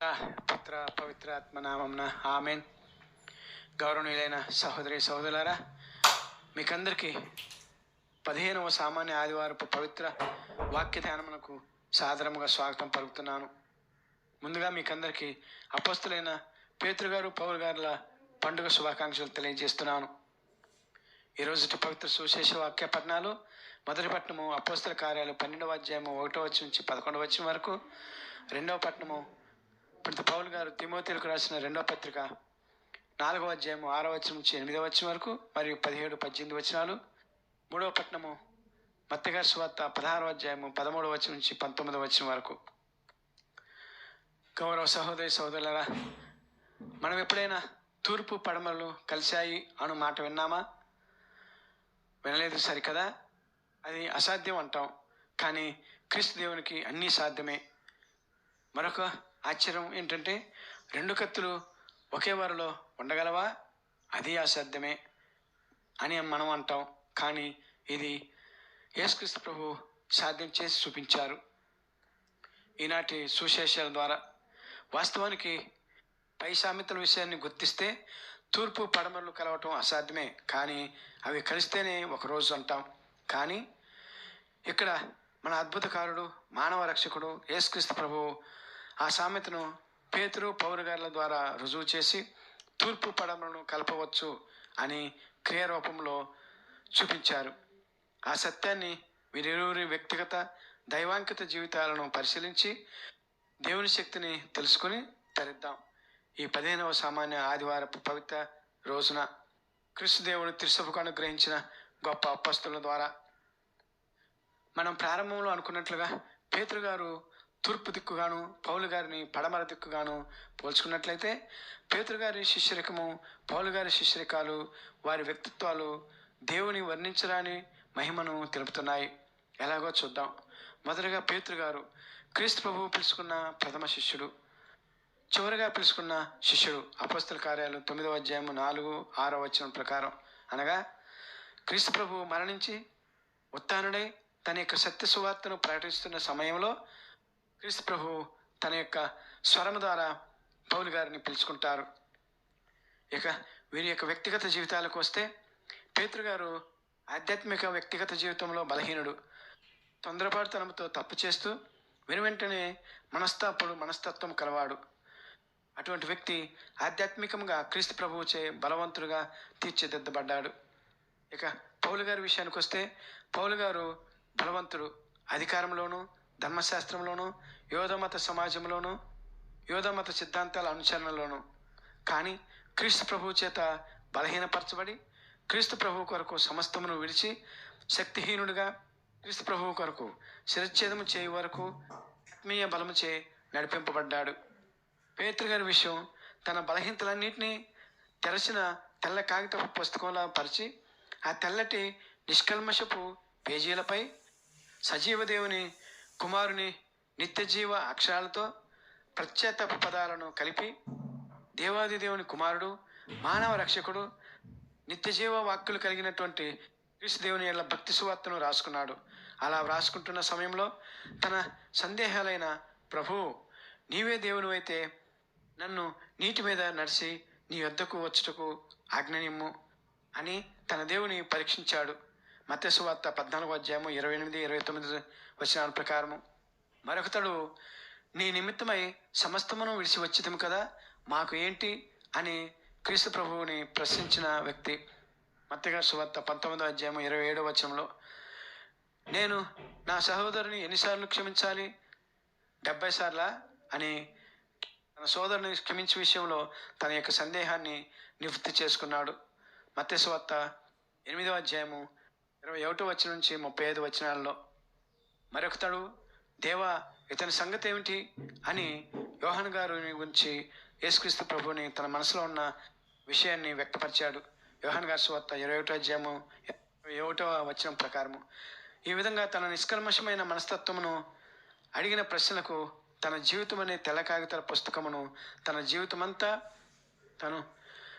పుత్ర పవిత్రాత్మ నామంన ఆమెన్. గౌరవనీయులైన సహోదరి సహోదరులారా మీకందరికీ పదిహేనవ సామాన్య ఆదివారపు పవిత్ర వాక్య ధ్యానమునకు సాదరముగా స్వాగతం పలుకుతున్నాను. ముందుగా మీకందరికీ అపస్తులైన పేతృగారు గారు పౌరు గారుల పండుగ శుభాకాంక్షలు తెలియజేస్తున్నాను. ఈరోజు పవిత్ర సుశేష వాక్య పట్టణాలు మొదటి పట్టణము అపోస్తల కార్యాలు పన్నెండవ అధ్యాయము ఒకటో వచ్చి నుంచి పదకొండవ వచ్చిన వరకు రెండవ పట్టణము ఇప్పుడు పౌలు గారు తిమోతిలకు రాసిన రెండవ పత్రిక నాలుగవ అధ్యాయము ఆరవ వచ్చిన నుంచి ఎనిమిదవ వచ్చిన వరకు మరియు పదిహేడు పద్దెనిమిది వచనాలు. మూడవ పట్టణము మత్తగారి స్వార్త పదహారవ అధ్యాయము పదమూడవ వచ్చిన నుంచి పంతొమ్మిదవ వచ్చిన వరకు. గౌరవ సహోదరి సహోదరులరా మనం ఎప్పుడైనా తూర్పు పడమలు కలిశాయి అను మాట విన్నామా? వినలేదు సరికదా అది అసాధ్యం అంటాం. కానీ క్రీస్తు దేవునికి అన్నీ సాధ్యమే. మరొక ఆశ్చర్యం ఏంటంటే రెండు కత్తులు ఒకే వారిలో ఉండగలవా? అది అసాధ్యమే అని మనం అంటాం. కానీ ఇది యేసుక్రీస్తు ప్రభు సాధ్యం చేసి చూపించారు. ఈనాటి సుశేషాల ద్వారా వాస్తవానికి పై సామెతల విషయాన్ని గుర్తిస్తే తూర్పు పడమరలు కలవటం అసాధ్యమే. కానీ అవి కలిస్తేనే ఒకరోజు అంటాం. కానీ ఇక్కడ మన అద్భుతకారుడు మానవ రక్షకుడు యేసుక్రీస్తు ప్రభువు ఆ సామెతను పేతురు పౌరుగారుల ద్వారా రుజువు చేసి తూర్పు పడమలను కలపవచ్చు అని క్రియారూపంలో చూపించారు. ఆ సత్యాన్ని వీరిరువురి వ్యక్తిగత దైవాంకిత జీవితాలను పరిశీలించి దేవుని శక్తిని తెలుసుకుని తరిద్దాం. ఈ పదిహేనవ సామాన్య ఆదివారపు పవిత్ర రోజున క్రీస్తు దేవుని త్రిసభకు అనుగ్రహించిన గొప్ప అప్పస్తుల ద్వారా మనం ప్రారంభంలో అనుకున్నట్లుగా పేతురు గారు తూర్పు దిక్కుగాను పౌలు గారిని పడమర దిక్కుగాను పోల్చుకున్నట్లయితే పేతురు గారి శిష్యరికము పౌలు గారి శిష్యరికాలు వారి వ్యక్తిత్వాలు దేవుని వర్ణించరాని మహిమను తెలుపుతున్నాయి. ఎలాగో చూద్దాం. మొదటగా పేతురు గారు క్రీస్తు ప్రభువు పిలుచుకున్న ప్రథమ శిష్యుడు. చివరిగా పిలుచుకున్న శిష్యుడు అపస్తుల కార్యాలు తొమ్మిదవ అధ్యాయము నాలుగు ఆరో వచ్చిన ప్రకారం. అనగా క్రీస్తు ప్రభు మరణించి ఉత్తానుడై తన యొక్క సత్య సువార్తను ప్రకటిస్తున్న సమయంలో క్రీస్తు ప్రభు తన యొక్క స్వరం ద్వారా పౌలు గారిని పిలుచుకుంటారు. ఇక వీరి యొక్క వ్యక్తిగత జీవితాలకు వస్తే పేతురు గారు ఆధ్యాత్మిక వ్యక్తిగత జీవితంలో బలహీనుడు. తొందరపాటుతనంతో తప్పు చేస్తూ వెను వెంటనే మనస్తాపుడు మనస్తత్వం కలవాడు. అటువంటి వ్యక్తి ఆధ్యాత్మికంగా క్రీస్తు ప్రభువుచే బలవంతుడుగా తీర్చిదిద్దబడ్డాడు. ఇక పౌలు గారి విషయానికి వస్తే పౌలు గారు బలవంతుడు అధికారంలోనూ ధర్మశాస్త్రంలోను యోధమత సమాజంలోను యోధమత సిద్ధాంతాల అనుసరణలోను కానీ క్రీస్తు ప్రభువు చేత బలహీనపరచబడి క్రీస్తు ప్రభువు కొరకు సమస్తమును విడిచి శక్తిహీనుడిగా క్రీస్తు ప్రభువు కొరకు శిరచ్ఛేదము చేయు వరకు ఆత్మీయ బలము చే నడిపింపబడ్డాడు పేతృగారి విషయం తన బలహీనతలన్నింటినీ తెరచిన తెల్ల కాగితపు పుస్తకంలా పరిచి ఆ తెల్లటి నిష్కల్మషపు పేజీలపై సజీవ దేవుని కుమారుని నిత్యజీవ అక్షరాలతో ప్రత్యేతపు పదాలను కలిపి దేవాది దేవుని కుమారుడు మానవ రక్షకుడు నిత్యజీవ వాక్కులు కలిగినటువంటి క్రీస్తు దేవుని యొక్క భక్తి సువార్తను రాసుకున్నాడు. అలా వ్రాసుకుంటున్న సమయంలో తన సందేహాలైన ప్రభు నీవే దేవుని అయితే నన్ను నీటి మీద నడిచి నీ వద్దకు వచ్చుటకు ఆజ్ఞనిమ్ము అని తన దేవుని పరీక్షించాడు. మత్స్యవార్త పద్నాలుగు అధ్యాయము ఇరవై ఎనిమిది ఇరవై తొమ్మిది వచ్చిన ప్రకారము. మరొకతడు నీ నిమిత్తమై సమస్తమును విడిచి వచ్చితము కదా? మాకు ఏంటి? అని క్రీస్తు ప్రభువుని ప్రశ్నించిన వ్యక్తి. మత్తగా సువార్త పంతొమ్మిదో అధ్యాయము ఇరవై ఏడో వచనంలో నేను నా సహోదరుని ఎన్నిసార్లు క్షమించాలి? డెబ్బై సార్లా? అని తన సోదరుని క్షమించే విషయంలో తన యొక్క సందేహాన్ని నివృత్తి చేసుకున్నాడు. మత్స్యవార్త ఎనిమిదో అధ్యాయము ఇరవై ఒకటో వచ్చిన నుంచి ముప్పై ఐదు వచనాలలో మరొకతడు దేవా ఇతని సంగతి ఏమిటి? అని యోహన్ గారిని గురించి యేసుక్రీస్తు ప్రభుని తన మనసులో ఉన్న విషయాన్ని వ్యక్తపరిచాడు. యోహన్ గారి సువార్త ఇరవై ఒకటో అధ్యాయము ఇరవై ఒకటో వచనం ప్రకారము. ఈ విధంగా తన నిష్కల్మషమైన మనస్తత్వమును అడిగిన ప్రశ్నలకు తన జీవితం అనే తెల్ల కాగితాల పుస్తకమును తన జీవితమంతా తను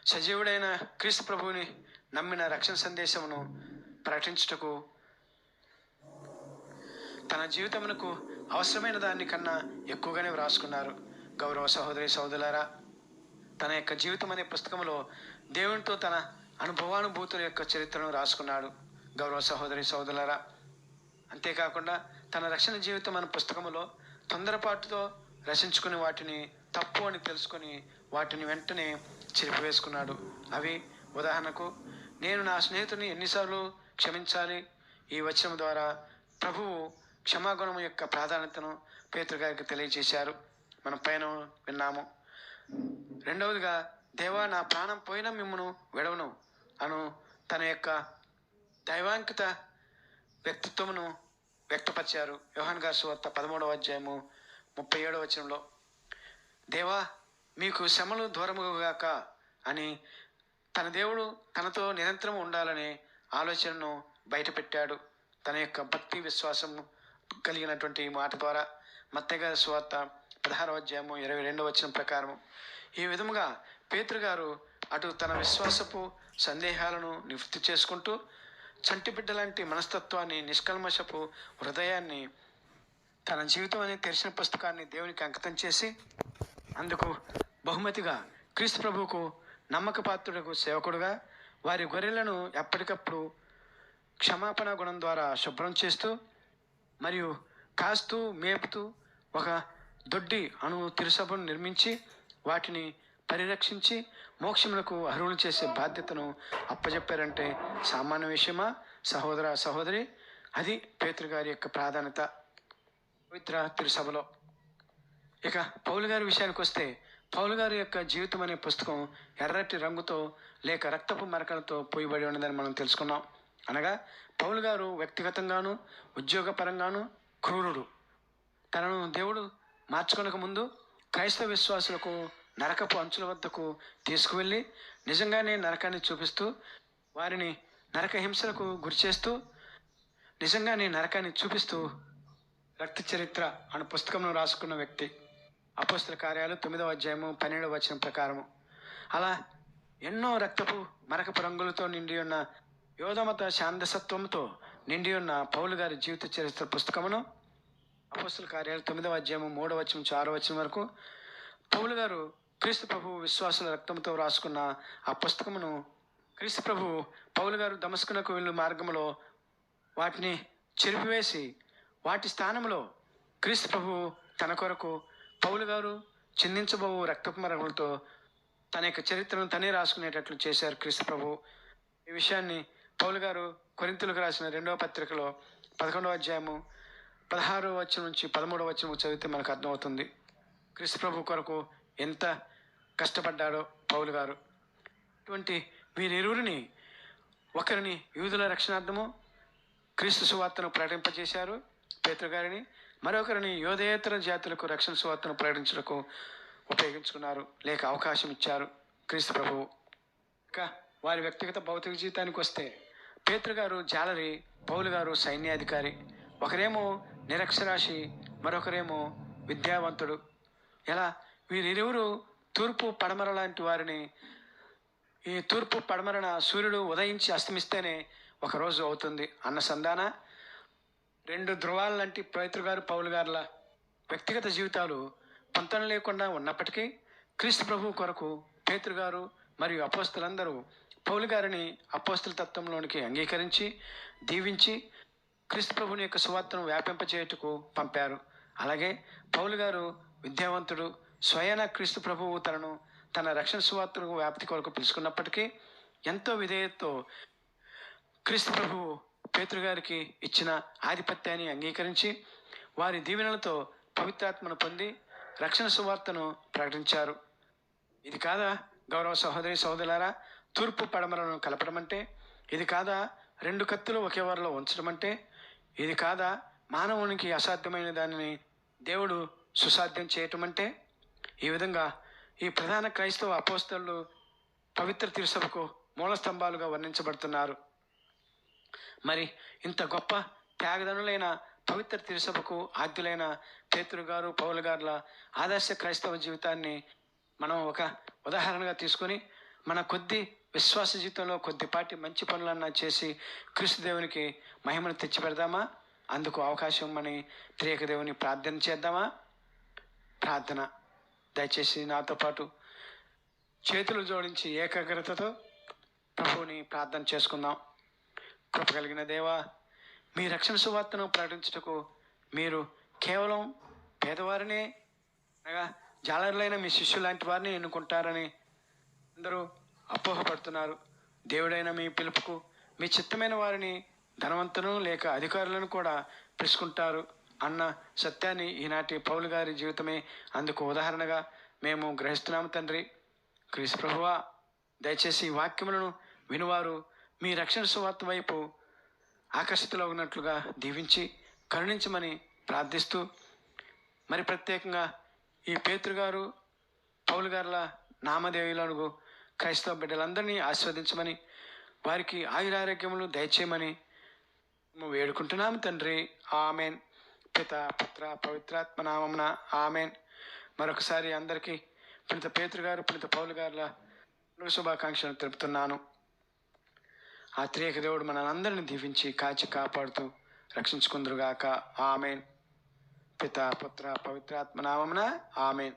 సజీవుడైన క్రీస్తు ప్రభువుని నమ్మిన రక్షణ సందేశమును ప్రకటించుటకు. తన జీవితమునకు అవసరమైన దానికన్నా ఎక్కువగానే వ్రాసుకున్నారు. గౌరవ సహోదరి సహోదరులారా తన యొక్క జీవితం అనే పుస్తకంలో దేవునితో తన అనుభవానుభూతుల యొక్క చరిత్రను రాసుకున్నాడు గౌరవ సహోదరి సహోదరులారా అంతేకాకుండా తన రక్షణ జీవితం అనే పుస్తకంలో తొందరపాటుతో రచించుకుని వాటిని తప్పు అని తెలుసుకొని వాటిని వెంటనే చెరిపివేసుకున్నాడు. అవి ఉదాహరణకు నేను నా స్నేహితుని ఎన్నిసార్లు క్షమించాలి. ఈ వచనం ద్వారా ప్రభువు క్షమాగుణం యొక్క ప్రాధాన్యతను పేతురు గారికి తెలియజేశారు. మనం పైన విన్నాము. రెండవదిగా దేవా నా ప్రాణం పోయినా మిమ్మను విడవను అను తన యొక్క దైవాంకిత వ్యక్తిత్వమును వ్యక్తపరిచారు. యోహాన్ గారి సువార్త పదమూడవ అధ్యాయము ముప్పై ఏడవ వచనంలో దేవా మీకు శ్రమలు దూరముగాక అని తన దేవుడు తనతో నిరంతరం ఉండాలని ఆలోచనను బయటపెట్టాడు. తన యొక్క భక్తి విశ్వాసం కలిగినటువంటి ఈ మాట ద్వారా మత్తగారి గారి పదహారవ అధ్యాయము ఇరవై రెండవ వచ్చిన ప్రకారం ఈ విధముగా పేతృగారు అటు తన విశ్వాసపు సందేహాలను నివృత్తి చేసుకుంటూ చంటి బిడ్డ లాంటి మనస్తత్వాన్ని నిష్కల్మషపు హృదయాన్ని తన జీవితం అనే తెరిచిన పుస్తకాన్ని దేవునికి అంకితం చేసి అందుకు బహుమతిగా క్రీస్తు ప్రభువుకు నమ్మకపాత్రుడకు సేవకుడుగా వారి గొర్రెలను ఎప్పటికప్పుడు క్షమాపణ గుణం ద్వారా శుభ్రం చేస్తూ మరియు కాస్తూ మేపుతూ ఒక దొడ్డి అణు తిరుసభను నిర్మించి వాటిని పరిరక్షించి మోక్షములకు అర్హులు చేసే బాధ్యతను అప్పజెప్పారంటే సామాన్య విషయమా? సహోదర సహోదరి అది పేతృ గారి యొక్క ప్రాధాన్యత. పవిత్ర తిరుసభలో. ఇక పౌలు గారి విషయానికి వస్తే పౌలు గారి యొక్క జీవితం అనే పుస్తకం ఎర్రటి రంగుతో లేక రక్తపు మరకలతో పోయబడి ఉన్నదని మనం తెలుసుకున్నాం. అనగా పౌలు గారు వ్యక్తిగతంగాను ఉద్యోగపరంగాను క్రూరుడు. తనను దేవుడు మార్చుకొనక ముందు క్రైస్తవ విశ్వాసులకు నరకపు అంచుల వద్దకు తీసుకువెళ్ళి నిజంగానే నరకాన్ని చూపిస్తూ వారిని నరక హింసలకు గురిచేస్తూ నిజంగానే నరకాన్ని చూపిస్తూ రక్త చరిత్ర అనే పుస్తకంలో రాసుకున్న వ్యక్తి. అపోస్తుల కార్యాలు తొమ్మిదవ అధ్యాయము పన్నెండవ వచనం ప్రకారము. అలా ఎన్నో రక్తపు మరకపు రంగులతో నిండి ఉన్న యోధమత శాంతసత్వంతో నిండి ఉన్న పౌలు గారి జీవిత చరిత్ర పుస్తకమును అపోస్తుల కార్యాలు తొమ్మిదవ అధ్యాయము మూడవ వచనం ఆరో వచనం వరకు పౌలు గారు క్రీస్తు ప్రభు విశ్వాసుల రక్తంతో రాసుకున్న ఆ పుస్తకమును క్రీస్తు ప్రభు పౌలు గారు దమస్కునకు వెళ్ళు మార్గంలో వాటిని చెరిపివేసి వాటి స్థానంలో క్రీస్తు ప్రభు తన కొరకు పౌలు గారు చిందించబోవు రక్తపు మరములతో తన యొక్క చరిత్రను తనే రాసుకునేటట్లు చేశారు క్రీస్తు ప్రభు. ఈ విషయాన్ని పౌలు గారు కొరింతలకు రాసిన రెండవ పత్రికలో పదకొండవ అధ్యాయము పదహారవ వచ్చిన నుంచి పదమూడవ వచ్చిన చదివితే మనకు అర్థమవుతుంది. క్రీస్తు ప్రభు కొరకు ఎంత కష్టపడ్డాడో పౌలు గారు. అటువంటి వీరిరువురిని ఒకరిని యూదుల రక్షణార్థము క్రీస్తు సువార్తను ప్రకటింపజేశారు. పేతృగారిని మరొకరిని యోధేతర జాతులకు రక్షణ సువార్తను ప్రకటించడానికి ఉపయోగించుకున్నారు. లేక అవకాశం ఇచ్చారు. క్రీస్తు ప్రభువు. ఇంకా వారి వ్యక్తిగత భౌతిక జీవితానికి వస్తే పేతురు గారు జాలరి పౌలు గారు సైన్యాధికారి. ఒకరేమో నిరక్షరాశి మరొకరేమో విద్యావంతుడు. ఎలా? వీరిరువురు తూర్పు పడమర లాంటి వారిని ఈ తూర్పు పడమరన సూర్యుడు ఉదయించి అస్తమిస్తేనే ఒకరోజు అవుతుంది. అన్న సంధాన రెండు ధ్రువాల లాంటి పవిత్ర గారు పౌలు గారుల వ్యక్తిగత జీవితాలు పొంతన లేకుండా ఉన్నప్పటికీ క్రీస్తు ప్రభు కొరకు పేతురు గారు మరియు అపోస్తులందరూ పౌలు గారిని అపోస్తుల తత్వంలోనికి అంగీకరించి దీవించి క్రీస్తు ప్రభుని యొక్క సువార్తను వ్యాపింపచేయుటకు పంపారు. అలాగే పౌలు గారు విద్యావంతుడు స్వయాన క్రీస్తు ప్రభువు తనను తన రక్షణ సువార్తను వ్యాప్తి కొరకు పిలుచుకున్నప్పటికీ ఎంతో విధేయతతో క్రీస్తు ప్రభువు పేతృగారికి ఇచ్చిన ఆధిపత్యాన్ని అంగీకరించి వారి దీవెనలతో పవిత్రాత్మను పొంది రక్షణ సువార్తను ప్రకటించారు. ఇది కాదా గౌరవ సహోదరి సహోదరులారా? తూర్పు పడమలను కలపడం అంటే ఇది కాదా రెండు కత్తులు ఒకే వారిలో ఉంచడం అంటే ఇది కాదా మానవునికి అసాధ్యమైన దానిని దేవుడు సుసాధ్యం చేయటం అంటే ఈ విధంగా ఈ ప్రధాన క్రైస్తవ అపోస్తలు పవిత్ర తిరుసభకు మూల స్తంభాలుగా వర్ణించబడుతున్నారు. మరి ఇంత గొప్ప త్యాగదనులైన పవిత్ర తిరుసభకు ఆద్యులైన పేతురు గారు పౌలు గారుల ఆదర్శ క్రైస్తవ జీవితాన్ని మనం ఒక ఉదాహరణగా తీసుకొని మన కొద్ది విశ్వాస జీవితంలో కొద్దిపాటి మంచి పనులన్నా చేసి క్రీస్తు దేవునికి మహిమను తెచ్చిపెడదామా? అందుకు అవకాశం అని త్రియక దేవుని ప్రార్థన చేద్దామా? ప్రార్థన. దయచేసి నాతో పాటు చేతులు జోడించి ఏకాగ్రతతో ప్రభువుని ప్రార్థన చేసుకుందాం. కృప కలిగిన దేవా మీ రక్షణ సువార్తను ప్రకటించుటకు మీరు కేవలం పేదవారినే అనగా జాలరులైన మీ శిష్యు లాంటి వారిని ఎన్నుకుంటారని అందరూ అపోహపడుతున్నారు. దేవుడైన మీ పిలుపుకు మీ చిత్తమైన వారిని ధనవంతులను లేక అధికారులను కూడా పిలుచుకుంటారు. అన్న సత్యాన్ని ఈనాటి పౌలు గారి జీవితమే అందుకు ఉదాహరణగా మేము గ్రహిస్తున్నాము తండ్రి. క్రీస్తు ప్రభువా దయచేసి వాక్యములను వినువారు. మీ రక్షణ సువార్త వైపు ఆకర్షితులవునట్లుగా దీవించి కరుణించమని ప్రార్థిస్తూ మరి ప్రత్యేకంగా ఈ పేతృగారు పౌలు గారుల నామదేవులకు క్రైస్తవ బిడ్డలందరినీ ఆస్వాదించమని వారికి ఆయురారోగ్యములు దయచేయమని మేము వేడుకుంటున్నాము తండ్రి. ఆమెన్. పిత పుత్ర పవిత్రాత్మ నామమున ఆమెన్. మరొకసారి అందరికీ పుణిత పేతురు గారు పౌలు గారుల శుభాకాంక్షలు తెలుపుతున్నాను. ఆ త్రేక దేవుడు మనందరిని దీవించి కాచి కాపాడుతూ రక్షించుకుందరుగాక. ఆమెన్. పిత పుత్ర పవిత్రాత్మ నామమున ఆమెన్.